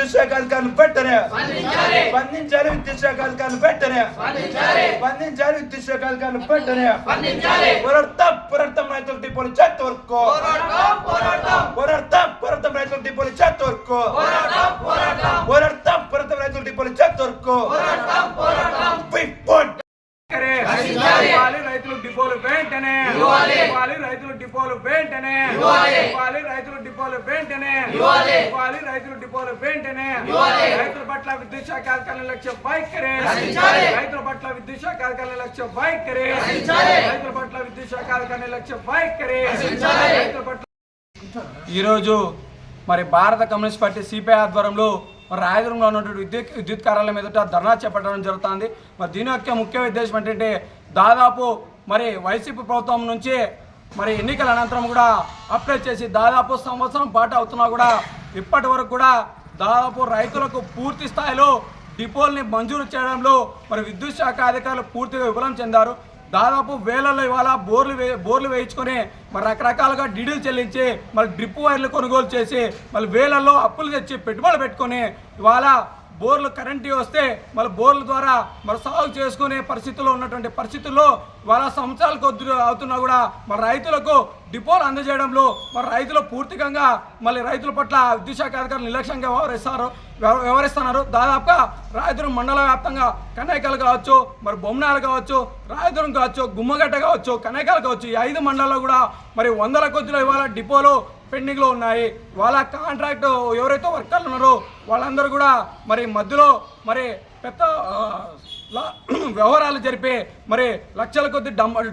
విద్యుత్ శాఖ అధికారులు పెట్టనే స్పందించాలి విద్యుత్ శాఖ అధికారులు పెట్టనే స్పందించాలి విద్యుత్ శాఖ అధికారులు పెట్టనే పోరాడతాం పోరాడతాం రైతుల డిపోలు చేత వరకు పోరాడతాం పోరాడతాం రైతుల డిపోలు చేత వరకు పోరాడతాం పోరాడతాం రైతుల డిపోలు చేత వరకు రైతులు డిపోలు వెంటనే. రైతులు డిపోలు వెంటనే. డిపోలు వెంటనే. ఇవ్వాలి. రైతులు డిపోలు వెంటనే. రైతుల పట్ల విద్యుత్ శాఖ అధికారుల లక్ష్య వైఖరి. రైతుల పట్ల విద్యుత్ శాఖ అధికారుల లక్ష్య వైఖరి. రైతుల పట్ల విద్యుత్ శాఖ అధికారుల లక్ష్య వైఖరి. రైతుల పట్ల ఈరోజు మరి భారత కమ్యూనిస్ట్ పార్టీ సిపిఐ ఆధ్వర్యంలో మరి రాయదుర్గంలో ఉన్నటువంటి విద్యుత్ విద్యుత్ కార్యాలయం ఎదుట ధర్నా చేపట్టడం జరుగుతుంది. మరి దీని యొక్క ముఖ్య ఉద్దేశం ఏంటంటే దాదాపు మరి వైసీపీ ప్రభుత్వం నుంచి మరి ఎన్నికల అనంతరం కూడా అప్లై చేసి దాదాపు సంవత్సరం పాటు అవుతున్నా కూడా ఇప్పటి వరకు కూడా దాదాపు రైతులకు పూర్తి స్థాయిలో డిపోల్ని మంజూరు చేయడంలో మరి విద్యుత్ శాఖ అధికారులు పూర్తిగా విఫలం చెందారు. దాదాపు వేలలో ఇవాళ బోర్లు వే బోర్లు వేయించుకొని మరి రకరకాలుగా డీడీలు చెల్లించి మరి డ్రిప్ వైర్లు కొనుగోలు చేసి మళ్ళీ వేలల్లో అప్పులు తెచ్చి పెట్టుబడులు పెట్టుకొని ఇవాళ బోర్లు కరెంట్ వస్తే మళ్ళీ బోర్ల ద్వారా మరి సాగు చేసుకునే పరిస్థితుల్లో ఉన్నటువంటి పరిస్థితుల్లో వాళ్ళ సంవత్సరాల కొద్ది అవుతున్నా కూడా మరి రైతులకు డిపోలు అందజేయడంలో మరి రైతులు పూర్తికంగా మళ్ళీ రైతుల పట్ల విద్యుత్ శాఖ అధికారులు నిర్లక్ష్యంగా వ్యవహరిస్తారు వ్యవహరిస్తున్నారు. దాదాపుగా రాయదుర్గం మండల వ్యాప్తంగా కనేకలు కావచ్చు మరి బొమ్మనాలు కావచ్చు రాయదుర్గం కావచ్చు గుమ్మగడ్డ కావచ్చు కనేకలు కావచ్చు ఈ ఐదు మండలాల్లో కూడా మరి వందల కొద్దిలో ఇవాళ డిపోలు పెండింగ్లో ఉన్నాయి. వాళ్ళ కాంట్రాక్ట్ ఎవరైతే వర్కర్లు ఉన్నారో వాళ్ళందరూ కూడా మరి మధ్యలో మరి పెద్ద వ్యవహారాలు జరిపే మరి లక్షల కొద్ది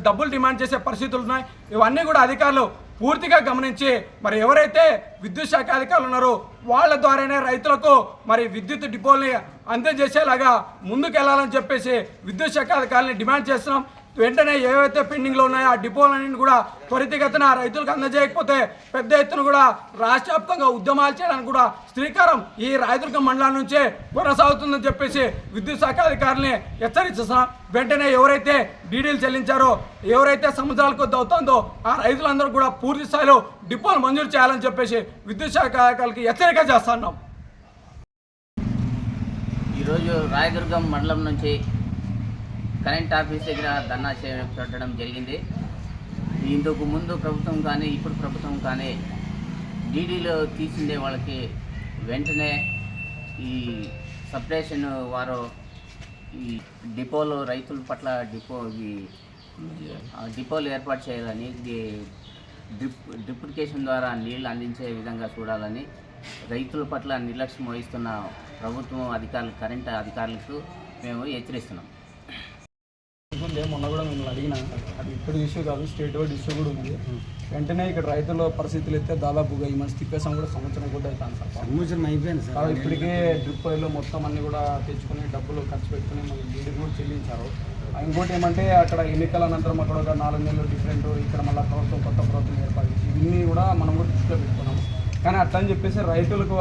డబ్బులు డిమాండ్ చేసే పరిస్థితులు ఉన్నాయి. ఇవన్నీ కూడా అధికారులు పూర్తిగా గమనించి మరి ఎవరైతే విద్యుత్ శాఖ అధికారులు ఉన్నారో వాళ్ళ ద్వారానే రైతులకు మరి విద్యుత్ డిపోల్ని అందజేసేలాగా ముందుకెళ్ళాలని చెప్పేసి విద్యుత్ శాఖ అధికారులని డిమాండ్ చేస్తున్నాం. వెంటనే ఏవైతే పెండింగ్లో ఉన్నాయో ఆ డిపోలన్నింటిని కూడా త్వరితగతిన రైతులకు అందజేయకపోతే పెద్ద ఎత్తున కూడా రాష్ట్ర వ్యాప్తంగా ఉద్యమాలు చేయడానికి కూడా శ్రీకారం ఈ రాయదుర్గం మండలం నుంచే కొనసాగుతుందని చెప్పేసి విద్యుత్ శాఖ అధికారులని హెచ్చరిస్తున్నాం వెంటనే ఎవరైతే డీడీలు చెల్లించారో ఎవరైతే సముద్రాల కొద్ది అవుతుందో ఆ రైతులందరూ కూడా పూర్తి స్థాయిలో డిపోలు మంజూరు చేయాలని చెప్పేసి విద్యుత్ శాఖ అధికారులకి హెచ్చరిక చేస్తున్నాం ఈరోజు రాయదుర్గం మండలం నుంచి కరెంట్ ఆఫీస్ దగ్గర ధర్నా చేయడం పెట్టడం జరిగింది. ఇందుకు ముందు ప్రభుత్వం కానీ ఇప్పుడు ప్రభుత్వం కానీ డీడీలో తీసిండే వాళ్ళకి వెంటనే ఈ సపరేషన్ వారు ఈ డిపోలో రైతుల పట్ల డిపో ఈ డిపోలు ఏర్పాటు చేయాలని ఇది డ్రిప్ డ్రిప్లికేషన్ ద్వారా నీళ్ళు అందించే విధంగా చూడాలని రైతుల పట్ల నిర్లక్ష్యం వహిస్తున్న ప్రభుత్వం అధికారులు కరెంట్ అధికారులకు మేము హెచ్చరిస్తున్నాం. ఉంది మొన్న కూడా మిమ్మల్ని అడిగిన. అది ఇప్పుడు ఇష్యూ కాదు స్టేట్ వైడ్ ఇష్యూ కూడా ఉంది. వెంటనే ఇక్కడ రైతుల పరిస్థితులు అయితే దాదాపుగా ఈ మంచి తిప్పేసాం కూడా సంవత్సరం కూడా అవుతాను సార్. సంవత్సరం అయిపోయింది సార్. ఇప్పటికే డ్రిప్ వైర్లో మొత్తం అన్ని కూడా తెచ్చుకొని డబ్బులు ఖర్చు పెట్టుకుని మళ్ళీ డీడీ కూడా చెల్లించారు. ఇంకోటి ఏమంటే అక్కడ ఎన్నికల అనంతరం అక్కడ ఒక నాలుగు నెలలు డిఫరెంట్ ఇక్కడ మళ్ళీ ప్రభుత్వం కొత్త ప్రభుత్వం ఏర్పాటు ఇవన్నీ కూడా మనం కూడా దృష్టిలో పెట్టుకున్నాం. కానీ అట్లా అని చెప్పేసి రైతులకు